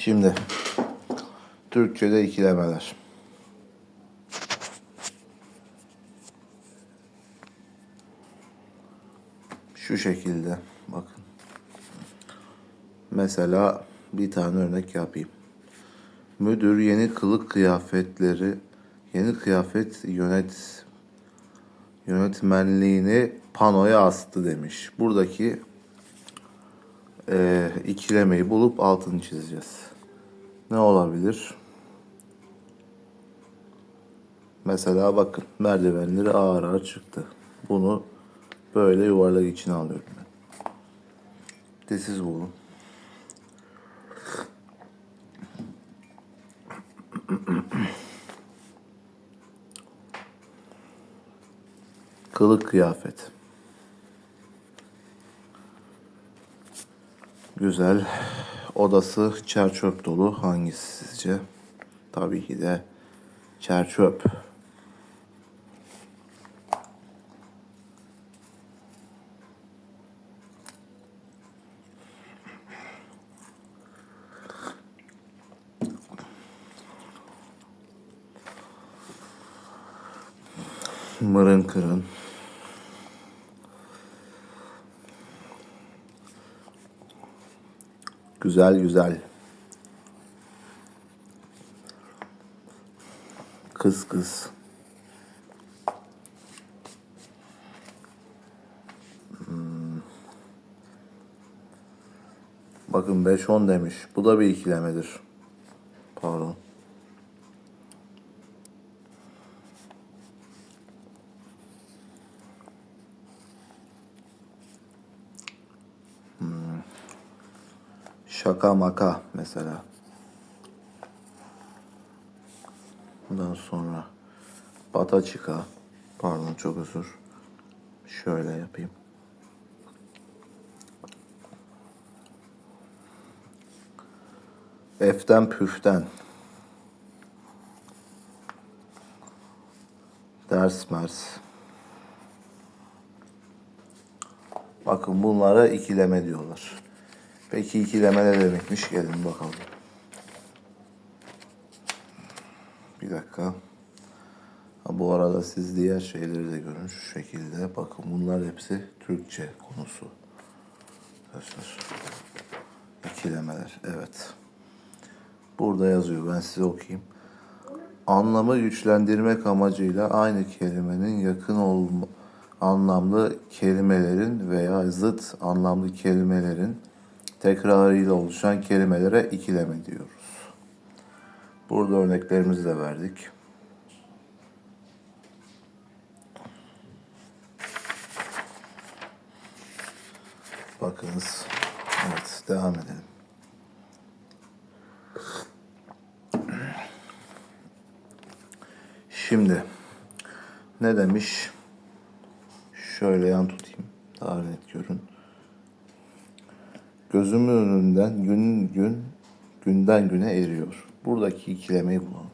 Şimdi Türkçe'de ikilemeler. Şu şekilde bakın. Mesela bir tane örnek yapayım. Müdür yeni kılık kıyafetleri, yeni kıyafet yönet yönetmenliğini panoya astı demiş. Buradaki eee ikilemeyi bulup altını çizeceğiz. Ne olabilir? Mesela bakın merdivenleri ağır ağır çıktı. Bunu böyle yuvarlak içine alıyorum ben. De bulun. Kılık kıyafet. Güzel. Odası çer çöp dolu. Hangisi sizce? Tabii ki de çer çöp. Mırın kırın. Güzel güzel. Kız kız. Hmm. Bakın 5-10 demiş. Bu da bir ikilemedir. Pardon. Şaka maka mesela. Bundan sonra Bataçika. Pardon çok özür. Şöyle yapayım. Eften püften. Ders mers. Bakın bunlara ikileme diyorlar. Peki ikileme ne demekmiş? Gelin bakalım. Bir dakika. Ha, bu arada siz diğer şeyleri de görün şu şekilde. Bakın bunlar hepsi Türkçe konusu. Arkadaşlar. İkilemeler. Evet. Burada yazıyor. Ben size okuyayım. Anlamı güçlendirmek amacıyla aynı kelimenin yakın olma, anlamlı kelimelerin veya zıt anlamlı kelimelerin tekrarıyla oluşan kelimelere ikileme diyoruz. Burada örneklerimizi de verdik. Bakınız. Evet, devam edelim. Şimdi ne demiş? Şöyle yan tutayım. Daha net görün. Gözümün önünden gün gün günden güne eriyor. Buradaki ikilemeyi bulalım.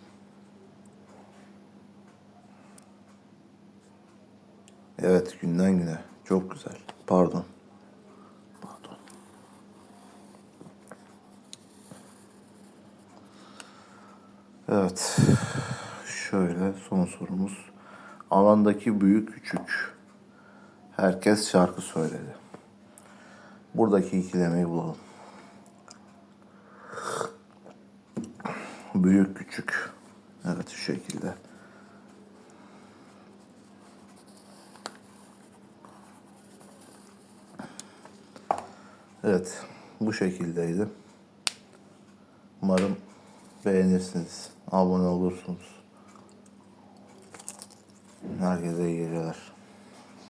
Evet günden güne. Çok güzel. Pardon. Pardon. Evet. Şöyle son sorumuz. Alandaki büyük küçük. Herkes şarkı söyledi. Buradaki ikilemeyi bulalım. Büyük küçük. Evet şu şekilde. Evet bu şekildeydi. Umarım beğenirsiniz. Abone olursunuz. Herkese iyi geceler.